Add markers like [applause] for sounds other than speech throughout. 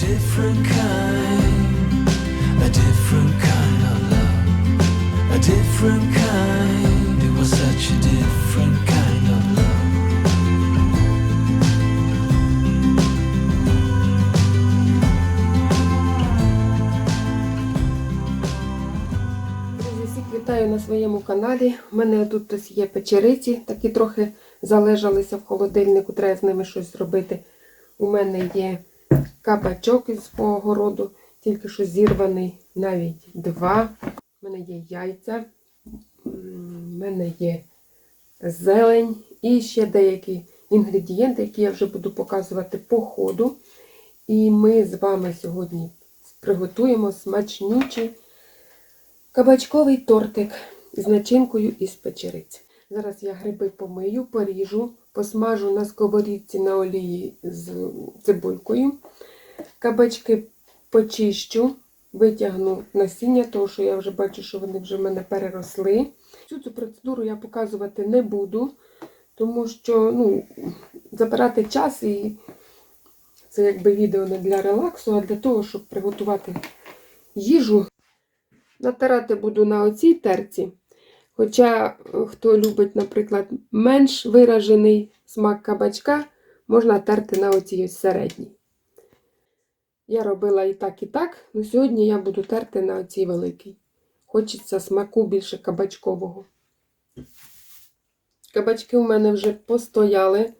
different kind, a different kind of love, a different kind. It was such a different kind of love. Друзі, всіх вітаю на своєму каналі. У мене тут ось є печериці, такі трохи залежалися в холодильнику, треба з ними щось зробити. У мене є кабачок із свого тільки що зірваний, навіть два. У мене є яйця, у мене є зелень і ще деякі інгредієнти, які я вже буду показувати по ходу. І ми з вами сьогодні приготуємо смачнючий Кабачковий тортик з начинкою із печериць. Зараз я гриби помию, поріжу, посмажу на сковорідці на олії з цибулькою. Кабачки почищу, витягну насіння, тому що я вже бачу, що вони вже в мене переросли. Цю цю процедуру я показувати не буду, тому що ну, забирати час і це якби відео не для релаксу, а для того, щоб приготувати їжу. Натирати буду на оцій терці. Хоча, е, хто любить, наприклад, менш виражений смак кабачка, можна терти на оцій ось середній. Я робила і так, і так, але сьогодні я буду терти на оцій великій. Хочеться смаку більше кабачкового. Кабачки у мене вже постояли.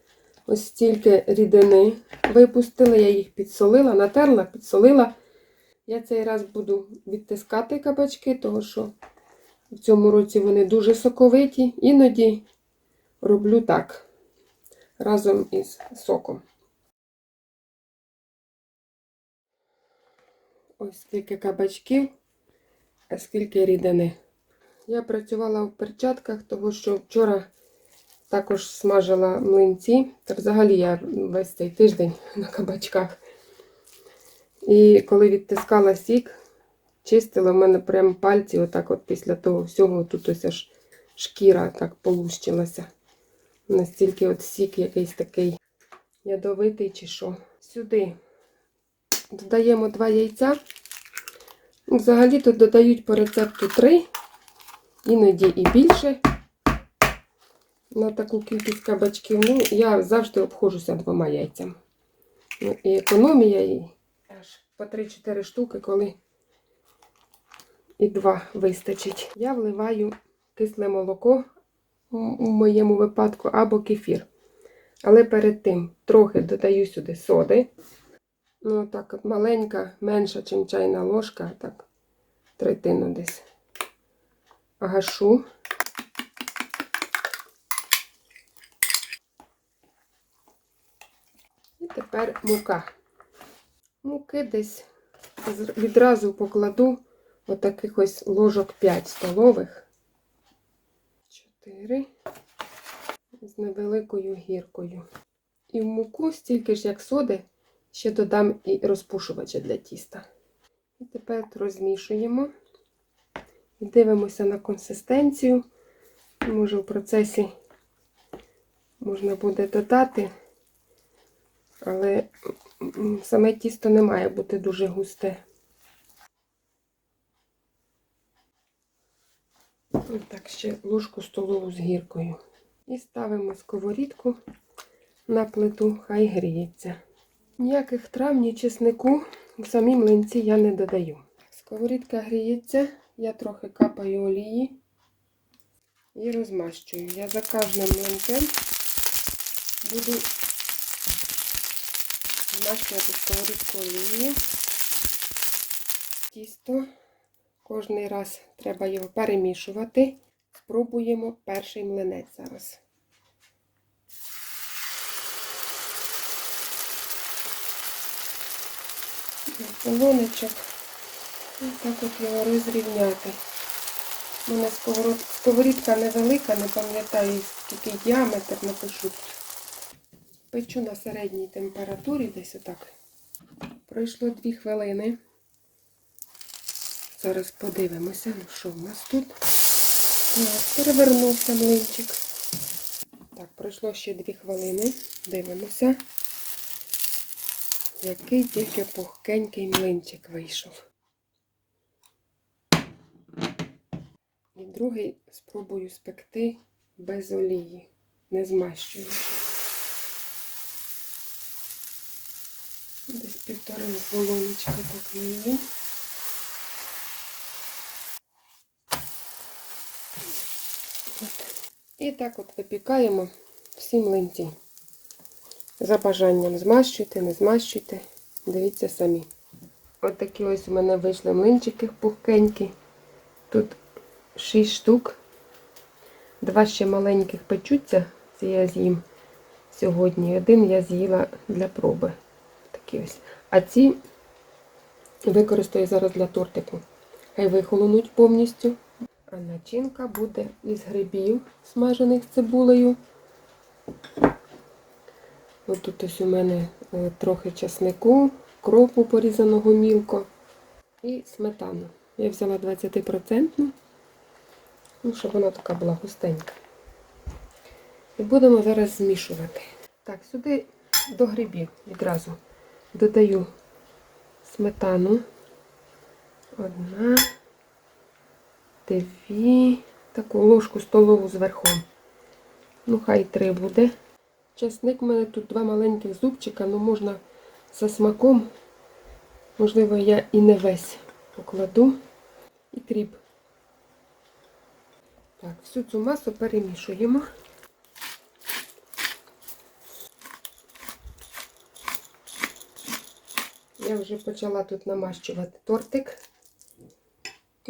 Ось стільки рідини випустили, я їх підсолила, натерла, підсолила. Я цей раз буду відтискати кабачки, тому що в цьому році вони дуже соковиті. Іноді роблю так разом із соком. Ось скільки кабачків, а скільки рідини. Я працювала в перчатках, тому що вчора також смажила млинці. Та взагалі я весь цей тиждень [laughs] на кабачках. І коли відтискала сік, чистила в мене прям пальці, отак от після того всього, тут ось аж шкіра так полущилася. Настільки от сік якийсь такий ядовитий чи що. Сюди додаємо два яйця. Ну, Взагалі тут додають по рецепту три, іноді і більше. На таку кількість кабачків. Ну, я завжди обходжуся двома яйцями. Ну, і економія, і аж по 3-4 штуки, коли і два вистачить. Я вливаю кисле молоко у моєму випадку або кефір. Але перед тим трохи додаю сюди соди. Ну, так от маленька, менша, ніж чайна ложка, так, третину десь. Гашу. І тепер мука. Муки десь відразу покладу отаких ось ложок 5 столових. 4 з невеликою гіркою. І в муку стільки ж, як соди, ще додам і розпушувача для тіста. І тепер розмішуємо і дивимося на консистенцію. Може, в процесі можна буде додати, але саме тісто не має бути дуже густе. Ось так ще ложку столову з гіркою. І ставимо сковорідку на плиту, хай гріється. Ніяких трав, ні чеснику в самі млинці я не додаю. Сковорідка гріється, я трохи капаю олії і розмащую. Я за кожним млинцем буду змащувати сковорідку олією. Тісто. Кожний раз треба його перемішувати. Спробуємо перший млинець зараз. Полонечок. І так от його розрівняти. У мене сковорідка невелика, не пам'ятаю, який діаметр напишу. Печу на середній температурі десь отак. Пройшло 2 хвилини. Зараз подивимося, ну що в нас тут. Так, перевернувся млинчик. Так, пройшло ще 2 хвилини. Дивимося. Який тільки пухкенький млинчик вийшов. І другий спробую спекти без олії, не змащуючи. Десь півтора полонечка так налью. І так от випікаємо всі млинці. За бажанням змащуйте, не змащуйте. Дивіться самі. От такі ось у мене вийшли млинчики пухкенькі. Тут 6 штук. Два ще маленьких печуться. Це я з'їм сьогодні. Один я з'їла для проби. Такі ось. А ці використаю зараз для тортику. Хай вихолонуть повністю. А начинка буде із грибів, смажених цибулею. Ось тут ось у мене е, трохи часнику, кропу порізаного мілко і сметану. Я взяла 20%, ну, щоб вона така була густенька. І будемо зараз змішувати. Так, сюди до грибів відразу додаю сметану. Одна, дві, таку ложку столову з верхом. Ну, хай три буде. Часник у мене тут два маленьких зубчика, ну можна за смаком. Можливо, я і не весь покладу. І кріп. Так, всю цю масу перемішуємо. Я вже почала тут намащувати тортик.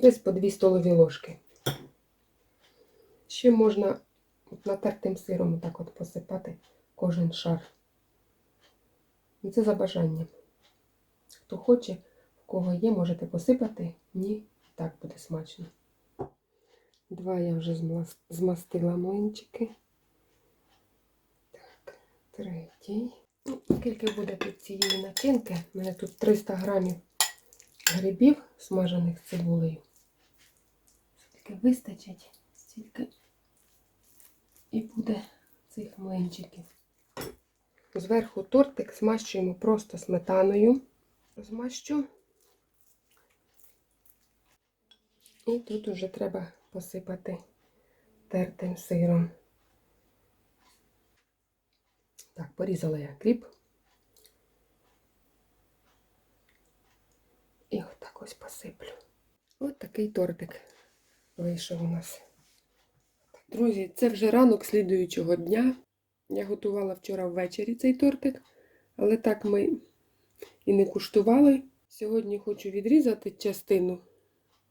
Десь по 2 столові ложки. Ще можна натертим сиром так от посипати кожен шар. І це за бажанням. Хто хоче, в кого є, можете посипати. Ні, так буде смачно. Два я вже змастила млинчики. Так, третій. Ну, скільки буде тут цієї начинки? У мене тут 300 грамів грибів, смажених цибулею. Скільки вистачить, стільки і буде цих млинчиків. Зверху тортик змащуємо просто сметаною. Змащу. І тут уже треба посипати тертим сиром. Так, порізала я кріп. І отак ось посиплю. Ось такий тортик вийшов у нас. Друзі, це вже ранок слідуючого дня. Я готувала вчора ввечері цей тортик, але так ми і не куштували. Сьогодні хочу відрізати частину,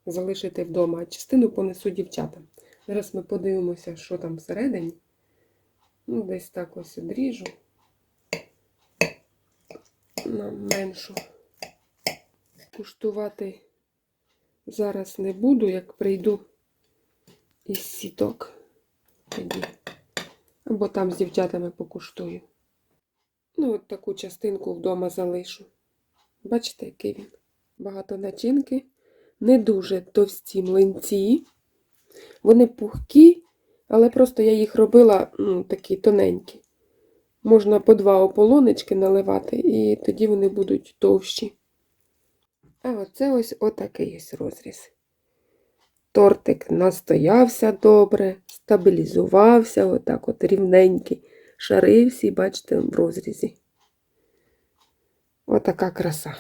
залишити вдома, а частину понесу дівчатам. Зараз ми подивимося, що там всередині. Ну, десь так ось одріжу на меншу. Куштувати зараз не буду, як прийду із сіток. Тоді. Або там з дівчатами покуштую. Ну, от таку частинку вдома залишу. Бачите, який він? Багато начинки. Не дуже товсті млинці. Вони пухкі, але просто я їх робила ну, такі тоненькі. Можна по два ополонечки наливати, і тоді вони будуть товщі. А оце ось отакий ось розріз. Тортик настоявся добре, стабілізувався, отак от рівненький. Шари всі, бачите, в розрізі. Отака краса.